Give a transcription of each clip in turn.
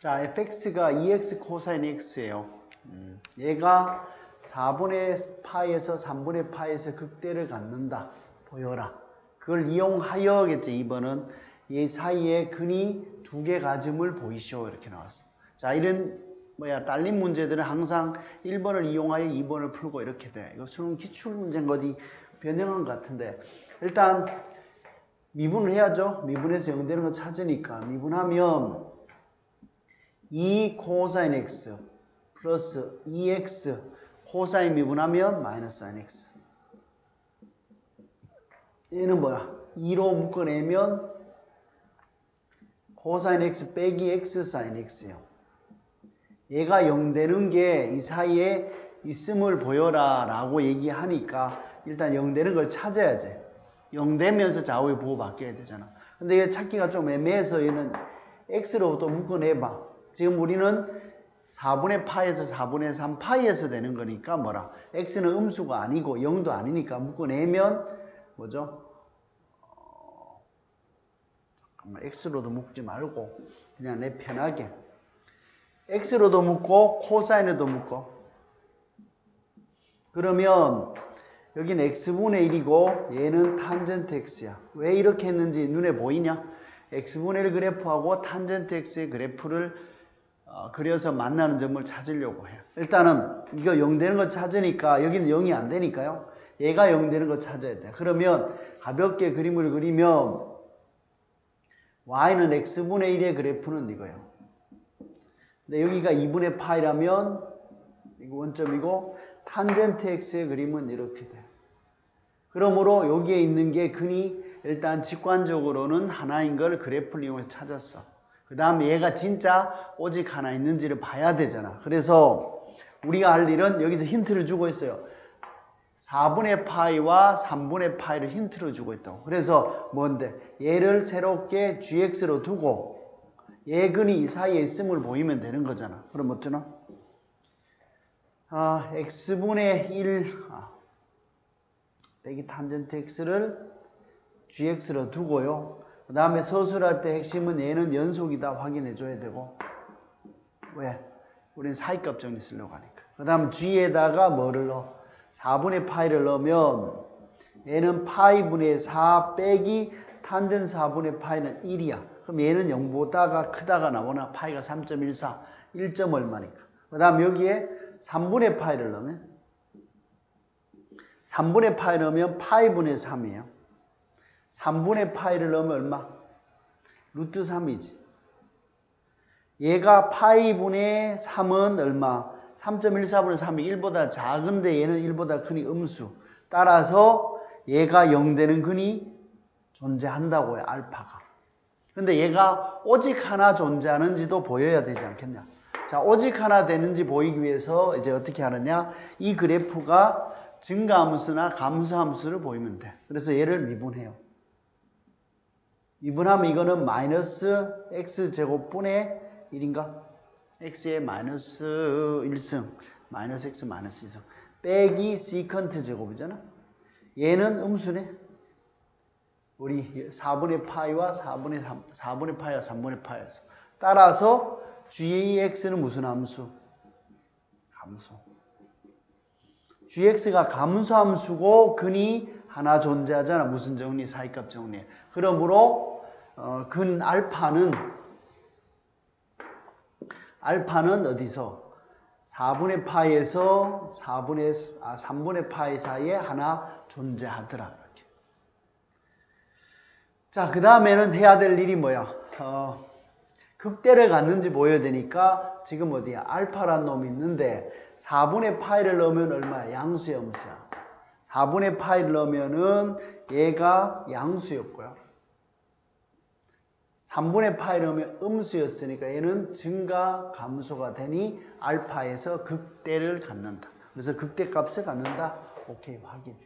자, fx가 2x 코사인 x예요. 음, 얘가 4분의 파이에서 3분의 파이에서 극대를 갖는다. 보여라. 그걸 이용하여겠지. 2번은 이 사이에 근이 두 개 가짐을 보이시오. 이렇게 나왔어. 자, 이런 뭐야 딸린 문제들은 항상 1번을 이용하여 2번을 풀고 이렇게 돼. 이거 수능 기출 문제인 거 어디 변형한 것 같은데 일단 미분을 해야죠. 미분해서 0 되는 거 찾으니까 미분하면 2 코사인 x 플러스 2x 코사인 미분하면 마이너스 사인 x 얘는 뭐야? 2로 묶어내면 코사인 x 빼기 x 사인 x요. 얘가 0 되는 게 이 사이에 있음을 보여라 라고 얘기하니까 일단 0 되는 걸 찾아야지. 0 되면서 좌우의 부호 바뀌어야 되잖아. 근데 얘 찾기가 좀 애매해서 얘는 x로 또 묶어내봐. 지금 우리는 4분의 파에서 4분의 3 파이에서 되는 거니까 뭐라? x는 음수가 아니고 0도 아니니까 묶어내면 뭐죠? 어, 잠깐만 x로도 묶지 말고 그냥 내 편하게 x로도 묶고 코사인에도 묶고 그러면 여기는 x분의 1이고 얘는 탄젠트 x야. 왜 이렇게 했는지 눈에 보이냐? x분의 1 그래프하고 탄젠트 x의 그래프를 어, 그려서 만나는 점을 찾으려고 해요 일단은 이거 0 되는 거 찾으니까 여기는 0이 안 되니까요 얘가 0 되는 거 찾아야 돼 그러면 가볍게 그림을 그리면 y는 x분의 1의 그래프는 이거예요 근데 여기가 2분의 파이라면 이거 원점이고 탄젠트 x의 그림은 이렇게 돼. 그러므로 여기에 있는 게 근이 일단 직관적으로는 하나인 걸 그래프를 이용해서 찾았어. 그 다음에 얘가 진짜 오직 하나 있는지를 봐야 되잖아. 그래서 우리가 할 일은 여기서 힌트를 주고 있어요. 4분의 파이와 3분의 파이를 힌트로 주고 있다고. 그래서 뭔데? 얘를 새롭게 gx로 두고 예근이 이 사이에 있음을 보이면 되는 거잖아. 그럼 어쩌나? 아, x분의 1 아, 빼기 탄젠트 x를 gx로 두고요. 그 다음에 서술할 때 핵심은 얘는 연속이다 확인해 줘야 되고 왜? 우리는 사이값 정리 쓰려고 하니까. 그 다음 g에다가 뭐를 넣어? 4분의 파이를 넣으면 얘는 파이분의 4 빼기 탄젠 4분의 파이는 1이야. 그럼 얘는 0보다가 크다가 나오나 파이가 3.14, 1점 얼마니까. 그 다음 여기에 3분의 파이를 넣으면 3분의 파이 넣으면 파이분의 3이에요. 3분의 파이를 넣으면 얼마? 루트 3이지. 얘가 파이분의 3은 얼마? 3.14분의 3이 1보다 작은데 얘는 1보다 크니 음수. 따라서 얘가 0 되는 근이 존재한다고요, 알파가. 근데 얘가 오직 하나 존재하는지도 보여야 되지 않겠냐. 자, 오직 하나 되는지 보이기 위해서 이제 어떻게 하느냐. 이 그래프가 증가함수나 감소함수를 보이면 돼. 그래서 얘를 미분해요. 미분하면 이거는 마이너스 x제곱분의 1인가? x의 마이너스 1승, 마이너스 x 마이너스 2승, 빼기 시컨트 제곱이잖아. 얘는 음수네. 우리 4분의 파이와 4분의 3, 4분의 파이와 3분의 파이에서. 따라서 gx는 무슨 함수? 감소. gx가 감소함수고 근이 하나 존재하잖아. 무슨 정리? 사이값 정리. 그러므로 어, 근 알파는 알파는 어디서 4분의 파이에서 4분의 아 3분의 파이 사이에 하나 존재하더라. 이렇게. 자, 그 다음에는 해야 될 일이 뭐야? 어, 극대를 갖는지 보여야 되니까 지금 어디야? 알파란 놈이 있는데 4분의 파이를 넣으면 얼마야? 양수의 음수야. 4분의 파이를 넣으면은 얘가 양수였고요. 3분의 파이를 넣으면 음수였으니까 얘는 증가 감소가 되니 알파에서 극대를 갖는다. 그래서 극대 값을 갖는다. 오케이 확인.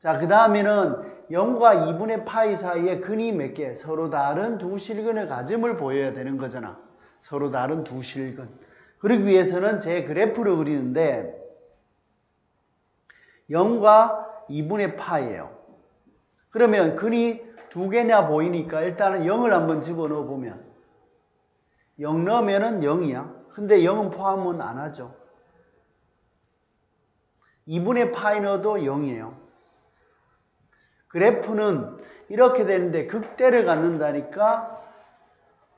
자, 그 다음에는 0과 2분의 파이 사이에 근이 몇 개? 서로 다른 두 실근의 가짐을 보여야 되는 거잖아. 서로 다른 두 실근. 그러기 위해서는 제 그래프를 그리는데 0과 2분의 파이예요. 그러면 근이 두 개냐 보이니까 일단은 0을 한번 집어넣어 보면 0 넣으면은 0이야. 근데 0은 포함은 안 하죠. 2분의 파이 넣어도 0이에요. 그래프는 이렇게 되는데 극대를 갖는다니까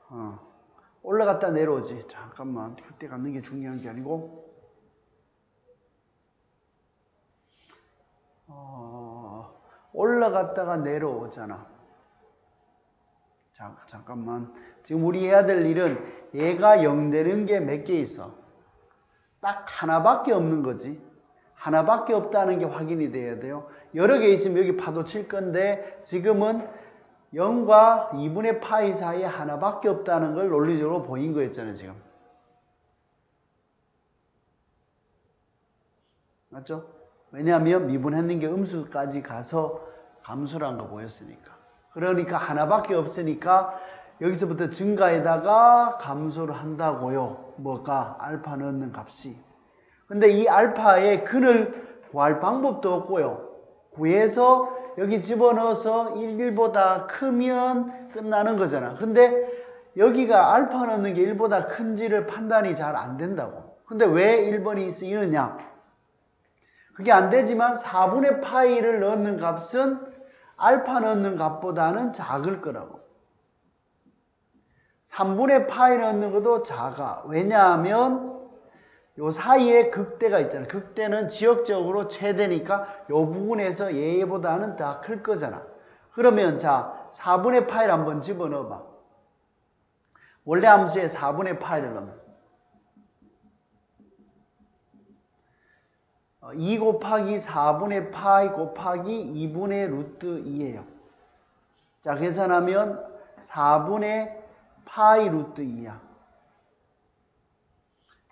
어, 올라갔다 내려오지. 잠깐만 극대 갖는 게 중요한 게 아니고 어, 올라갔다가 내려오잖아. 자, 잠깐만. 지금 우리 해야 될 일은 얘가 0 되는 게 몇 개 있어? 딱 하나밖에 없는 거지. 하나밖에 없다는 게 확인이 돼야 돼요. 여러 개 있으면 여기 파도 칠 건데 지금은 0과 2분의 파이 사이에 하나밖에 없다는 걸 논리적으로 보인 거였잖아요, 지금. 맞죠? 왜냐하면 미분했는 게 음수까지 가서 감수란 거 보였으니까. 그러니까 하나밖에 없으니까 여기서부터 증가에다가 감소를 한다고요. 뭐가 알파 넣는 값이. 근데 이 알파의 근을 구할 방법도 없고요. 구해서 여기 집어넣어서 1보다 크면 끝나는 거잖아. 근데 여기가 알파 넣는 게 1보다 큰지를 판단이 잘 안 된다고. 근데 왜 1번이 쓰이느냐? 그게 안 되지만 4분의 파이를 넣는 값은 알파 넣는 값보다는 작을 거라고. 3분의 파이 넣는 것도 작아. 왜냐하면 요 사이에 극대가 있잖아. 극대는 지역적으로 최대니까 요 부분에서 얘보다는 더 클 거잖아. 그러면 자, 4분의 파이를 한번 집어넣어 봐. 원래 함수에 4분의 파이를 넣으면 2 곱하기 4분의 파이 곱하기 2분의 루트 2예요. 자, 계산하면 4분의 파이 루트 2야.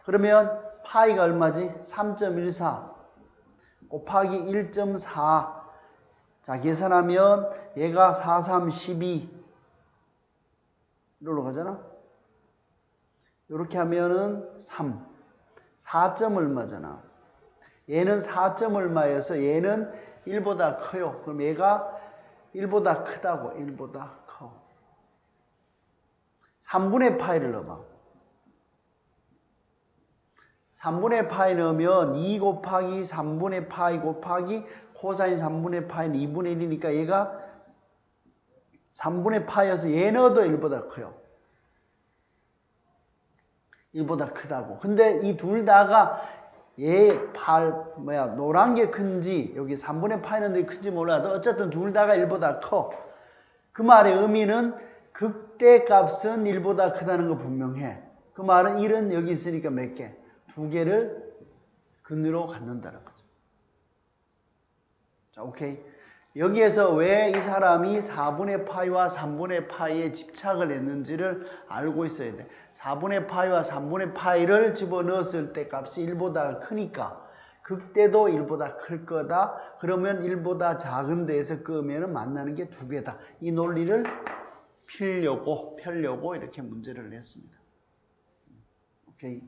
그러면 파이가 얼마지? 3.14 곱하기 1.4 자, 계산하면 얘가 4, 3, 12 이리로 가잖아? 이렇게 하면은 3 4점 얼마잖아. 얘는 4점 얼마여서 얘는 1보다 커요. 그럼 얘가 1보다 크다고, 1보다 커. 3분의 파이를 넣어봐. 3분의 파이 넣으면 2 곱하기 3분의 파이 곱하기 코사인 3분의 파이는 2분의 1이니까 얘가 3분의 파이여서 얘 넣어도 1보다 커요. 1보다 크다고. 근데 이 둘 다가 얘 팔, 뭐야, 노란 게 큰지, 여기 3분의 파이는 데 큰지 몰라도 어쨌든 둘 다가 1보다 커. 그 말의 의미는 극대 값은 1보다 크다는 거 분명해. 그 말은 1은 여기 있으니까 몇 개? 두 개를 근으로 갖는다는 거죠. 자, 오케이. 여기에서 왜 이 사람이 4분의 파이와 3분의 파이에 집착을 했는지를 알고 있어야 돼. 4분의 파이와 3분의 파이를 집어넣었을 때 값이 1보다 크니까 극대도 1보다 클 거다. 그러면 1보다 작은 데에서 끄면 만나는 게 두 개다. 이 논리를 필려고, 펴려고 이렇게 문제를 냈습니다. 오케이.